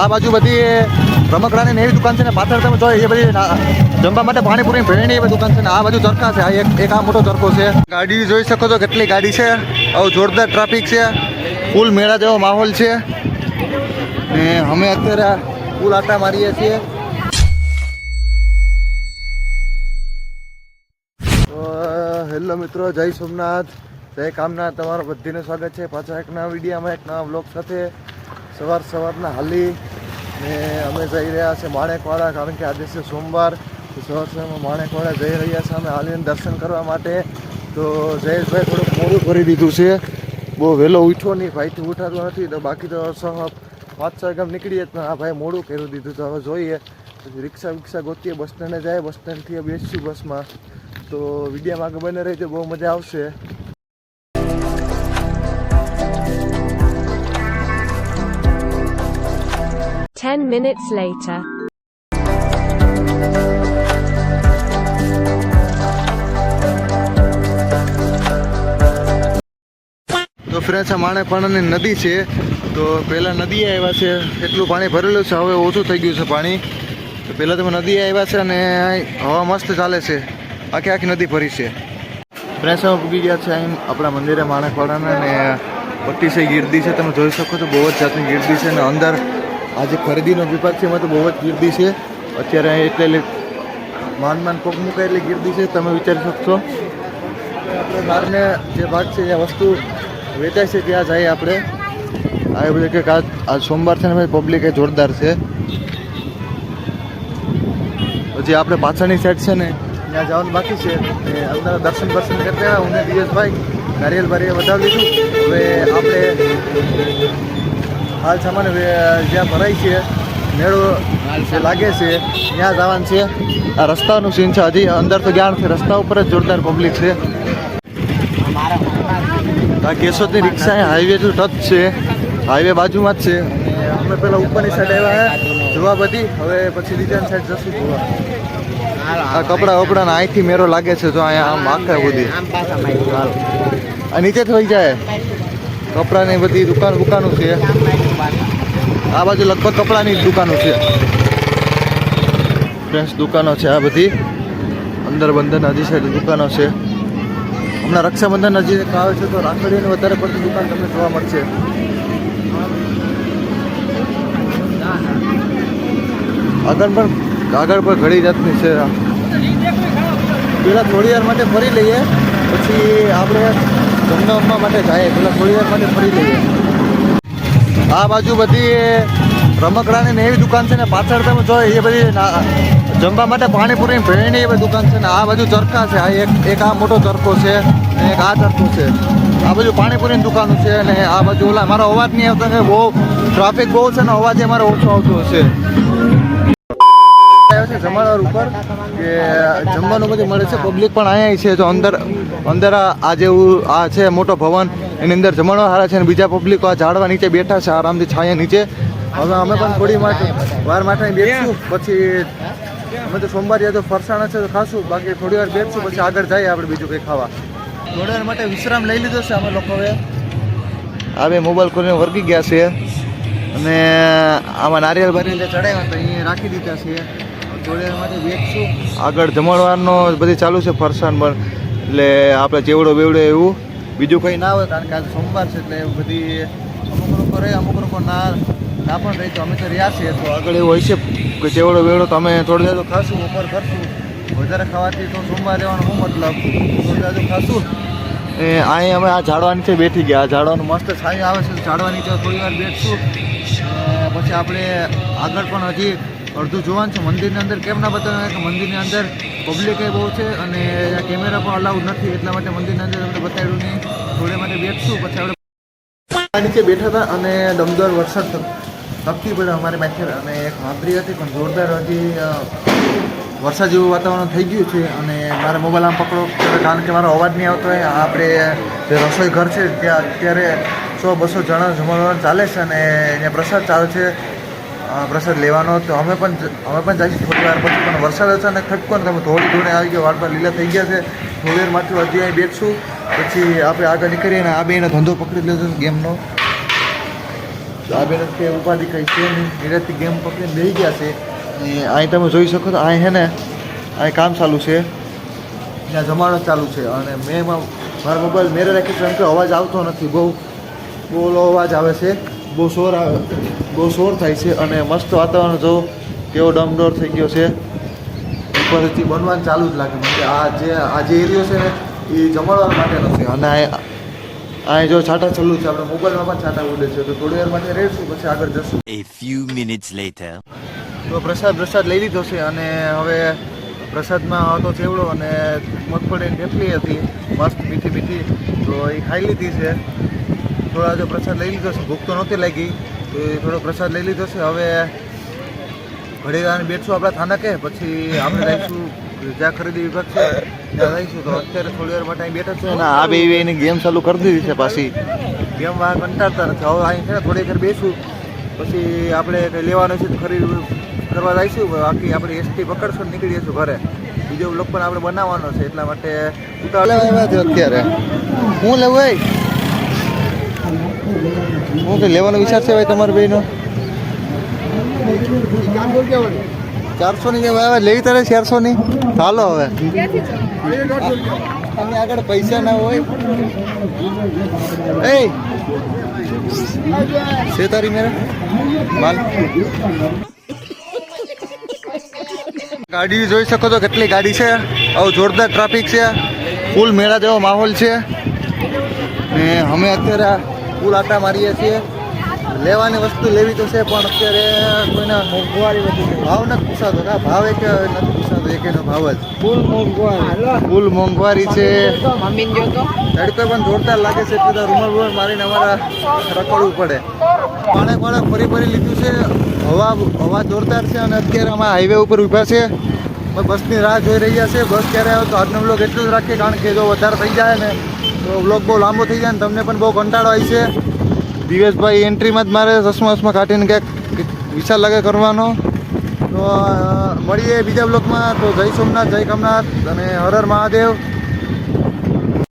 આ બાજુ બધી રમકડાની એવી દુકાન છે ને પાછળ તમે જો એ બધી જમવા માટે પાણીપુરી ભેળની એવી દુકાન છે ને આ બાજુ ચરખા છે. એક એક આ મોટો ચરખો છે. ગાડી જોઈ શકો છો કેટલી ગાડી છે. આવું જોરદાર ટ્રાફિક છે. ફૂલ મેળા જેવો માહોલ છે. ને અમે અત્યારે ફૂલ આટા મારીએ છીએ. હેલો મિત્રો, જય સોમનાથ. જય કામના તમારું બધીનું સ્વાગત છે. પાછા એક નવા વિડીયામાં, એક નવા બ્લોગ સાથે. સવાર સવારના હાલી ને અમે જઈ રહ્યા છીએ માણેકવાડા, કારણ કે આજે છે સોમવાર. સવાર સવારમાં માણેકવાડા જઈ રહ્યા છીએ અમે હાલીને દર્શન કરવા માટે. તો જયેશભાઈ થોડુંક મોડું કરી દીધું છે. બહુ વહેલો ઉઠ્યો નહીં, ભાઈથી ઉઠાતું નથી, તો બાકી તો પાંચ છ ગામ નીકળીએ પણ આ ભાઈ મોડું કરી દીધું, તો હવે જોઈએ. રિક્ષા વિક્ષા ગોતીએ, બસ સ્ટેન્ડે જાય, બસ સ્ટેન્ડથી બેસીશું બસમાં. તો વિડીયામાં આગળ બને રહી તો બહુ મજા આવશે. Ten minutes later. તો ફ્રેન્ડ્સ, આ માણેકવાડાની નદી છે. તો પહેલાં નદી આવ્યા છે. એટલું પાણી ભરેલું છે. હવે ઓછું થઈ ગયું છે પાણી. તો પહેલાં તમે નદી આવ્યા છે અને હવા મસ્ત ચાલે છે. આખી આખી નદી ભરી છે. ફ્રેન્ડ્સ, અમે પૂગી ગયા છે અહીં આપણા મંદિરે માણેકવાડાના અને અતિશય ગીર્દી છે. તમે જોઈ શકો છો, બહુ જ જાતની ગીર્દી છે અને અંદર આ જે ખરીદીનો વિભાગ છે, એમાં તો બહુ જ ગીર્દી છે. અત્યારે અહીં એટલે માન માન પગ મૂકાય એટલે ગીર્દી છે. તમે વિચારી શકશો. આપણે બહારને જે ભાગ છે જ્યાં વસ્તુ વેચાય છે, ત્યાં જઈએ આપણે. આ બધું કે આ સોમવાર છે ને પબ્લિક એ જોરદાર છે. પછી આપણે પાછળની સાઈડ છે ને, ત્યાં જવાનું બાકી છે. અંદર દર્શન દર્શન કરતા હું ને દિયેશભાઈ નારિયેલ બારીએ વધાવી લીધું. હવે આપણે હાલ સામાન જ્યાં ભરાય છે, મેળો લાગે છે, ત્યાં જવાનું છે. આ રસ્તાનું સીન છે હજી. અંદર તો ગયા નથી રસ્તા ઉપર જ જોરદાર પબ્લિક છે. આ કેશોદની રિક્ષા હાઈવે જો ટચ છે. હાઈવે બાજુમાં જ છે. અમે પેલા ઉપરની સાઈડ આવ્યા જોવા બધી. હવે પછી બીજા સાઈડ જશું જોવા. આ કપડા વપડા અહીંથી મેરો લાગે છે જો અહીંયા આમ આખા બધી. આ નીચે થઈ જાય. કપડાની બધી દુકાન બુકાનું છે. આ બાજુ લગભગ કપડાની દુકાનો છે. ફ્રેન્ડ્સ દુકાનો છે આ બધી. અંદર બંધન હજી સાઈડ દુકાનો છે. હમણાં રક્ષાબંધન હજી આવે છે, તો રાખડીની વધારે પડતી દુકાન તમને જોવા મળશે. આગળ પણ આગળ પણ ઘણી જાતની છે. પેલા થોડી વાર માટે ફરી લઈએ, પછી આપણે જમવા માટે જઈએ. પેલા થોડી વાર માટે ફરી લઈએ. આ બાજુ બધી રમકડાની ને એવી દુકાન છે ને પાછળ તમે જો એ બધી જમવા માટે પાણીપુરીની ભેળની એવી દુકાન છે ને આ બાજુ ચરખા છે. આ એક એક આ મોટો ચરખો છે ને એક આ ચરખો છે. આ બાજુ પાણીપુરીની દુકાનો છે અને આ બાજુ ઓલા મારો અવાજ નહીં આવતો ને બહુ ટ્રાફિક બહુ છે ને અવાજ અમારે ઓછો આવતો હશે. છે જમાડવાર ઉપર કે જમવાનું બધું મળે છે. પબ્લિક પણ અહીંયા છે જો અંદર અંદર આ જેવું આ છે મોટો ભવન એની અંદર જમણવા હારા છે અને બીજા પબ્લિકો આ ઝાડવા નીચે બેઠા છે આરામથી છાયા નીચે. હવે અમે પણ થોડી માટે વાર માટે બેસીશું પછી અમે તો સોમવારે તો ફરસાણ છે તો ખાશું બાકી થોડી વાર બેસશું પછી આગળ જઈએ આપણે બીજું કંઈ ખાવા. થોડી વાર માટે વિશ્રામ લઈ લીધો છે અમે લોકોએ હવે. મોબાઈલ ખોલીને વર્ગી ગયા છે અને આમાં નારિયેળ ભરીને ચડાવ્યા તો એ રાખી દીધા છે આગળ જમણવારનો બધી ચાલુ છે ફરસાણ પણ. એટલે આપણે ચેવડો બેવડો એવું. બીજું કંઈ ના હોય, કારણ કે આજે સોમવાર છે એટલે બધી અમુક લોકો રહે, અમુક લોકો ના ના પણ રહી, તો અમે તો રહ્યા છીએ. તો આગળ એવું હોય છે કે ચેવડો બેવડો તો અમે થોડી તો ખાશું ઉપર કરશું. વધારે ખાવાથી તો સોમવાર રહેવાનો શું મતલબ થોડી વાર ખાશું. એ અહીં અમે આ ઝાડવા નીચે બેઠી ગયા. આ ઝાડવાનું મસ્ત છાયું આવે છે ઝાડવાની ઝાડવા નીચે થોડી વાર બેઠશું. પછી આપણે આગળ પણ હજી અડધું જોવાનું છે. મંદિરની અંદર કેમ ના બતાવે? કે મંદિરની અંદર પબ્લિક બહુ છે અને કેમેરા પણ અલાઉડ નથી. એટલા માટે મંદિરની અંદર તમને બતાવ્યું નહીં. થોડે માટે બેઠશું, પછી આપણે નીચે બેઠા હતા અને દમદાર વરસાદ તપતી પડે અમારી પાછળ અને એક હાંભરી હતી, પણ જોરદાર હજી વરસાદ જેવું વાતાવરણ થઈ ગયું છે અને મારે મોબાઈલ આમ પકડો. કારણ કે મારો અવાજ નહીં આવતો હોય આપણે જે રસોઈ ઘર છે, ત્યાં અત્યારે સો બસો જણા જમવાનું ચાલે છે અને અહીંયા પ્રસાદ ચાલે છે. પ્રસાદ લેવાનો તો અમે પણ અમે પણ જઈશું થોડી વાર પછી, પણ વરસાદ હશે અને ખટકો ને તમે થોડી ધોળે આવી ગયો. વાળમાં લીલા થઈ ગયા છે. થોડી વાર માટે હજી અહીં બેઠશું પછી આપણે આગળ નીકળીએ અને આ બેનો ધંધો પકડી છે ગેમનો. આ બેન કે ઉપાધિ કંઈ છે નહીં. ગેમ પકડીને બેસી ગયા છે. અને અહીં તમે જોઈ શકો તો અહીં હે ને, અહીં કામ ચાલુ છે. ત્યાં જમાડો ચાલુ છે. અને મેં એમાં મારા મોબાઈલ મેરે રાખી છે, એમ કે અવાજ આવતો નથી. બહુ બહુ અવાજ આવે છે. બહુ શોર આવે બહુ શોર થાય છે અને મસ્ત વાતાવરણ જો. કેવો ડમડોર થઈ ગયો છે. ઉપરથી બનવાનું ચાલુ જ લાગે. કે આ જે આ જે એરિયો છે ને એ જમાડવા માટેનો છે અને આ જો છાટા ચાલુ છે. આપણે મોબાઈલમાં પણ છાટા ઉડે છે. તો થોડી વાર માટે રહેશું પછી આગળ જશું. એ ફ્યુ મિનિટ્સ લેટર તો પ્રસાદ પ્રસાદ લઈ લીધો છે અને હવે પ્રસાદમાં હતો ચેવડો અને મગફળીની ઢેફલી હતી. મસ્ત મીઠી મીઠી. તો એ ખાઈ લીધી છે. થોડા જો પ્રસાદ લઈ લીધો છે. ભૂખ તો નહોતી લાગી, તો એ થોડો પ્રસાદ લઈ લીધો છે. હવે ઘડી વાર બેઠશું આપણા થાનકે પછી આપણે જઈશું જ્યાં ખરીદી વિભાગ છે, ત્યાં જઈશું તો અત્યારે થોડી વાર માટે અહીં બેઠા છે અને આ બે એની ગેમ ચાલુ કરી દીધી છે પાછી. ગેમ વાહ કંટાળતા નથી. હવે અહીં છે ને થોડી વાર બેસું. પછી આપણે કંઈ લેવાનું છે તો ખરીદી કરવા જઈશું. બાકી આપણે એસટી પકડશું નીકળીએ નીકળી જઈશું ઘરે. બીજો બ્લોક પણ આપણે બનાવવાનો છે, એટલા માટે અત્યારે. હું લેવું હું કંઈ લેવાનો વિચાર છે ભાઈ તમારા ભાઈનો ચારસો ની જેમ આવે, લેવી તારે ચારસો ની હાલો હવે. અમે આગળ પૈસા ના હોય. એ! છે તારી મેરે ગાડી જોઈ શકો છો કેટલી ગાડી છે. આવું જોરદાર ટ્રાફિક છે. ફૂલ મેળા જેવો માહોલ છે. ને અમે અત્યારે ફૂલ આટા મારીએ છીએ. લેવાની વસ્તુ લેવી તો છે પણ અત્યારે કોઈના મોંઘવારી વધી ભાવ નથી પૂછાતો. કા ભાવ એક નથી પૂછાતો એક એનો ભાવ જ. ફૂલ મોંઘવારી ફૂલ મોંઘવારી છે. તડકો પણ જોરદાર લાગે છે બધા રૂમાલ રૂમાલ મારીને અમારા રખડવું પડે. પાણે પાણે ફરી ફરી લીધું છે. હવા હવા જોરદાર છે અને અત્યારે અમે હાઈવે ઉપર ઊભા છે. અમે બસની રાહ જોઈ રહ્યા છે બસ ક્યારે આવે તો આજનો બ્લોગ એટલું જ રાખીએ કારણ કે જો વધારે થઈ જાય ને, તો બ્લોગ બહુ લાંબો થઈ જાય ને તમને પણ બહુ કંટાળો આવી છે. દિવેશભાઈ એન્ટ્રીમાં જ મારે ચશ્મા ચશ્મા કાઢીને ક્યાંક વિશાલ લાગે કરવાનો. તો મળીએ બીજા બ્લોગમાં તો જય સોમનાથ, જય કમનાથ અને હર હર મહાદેવ.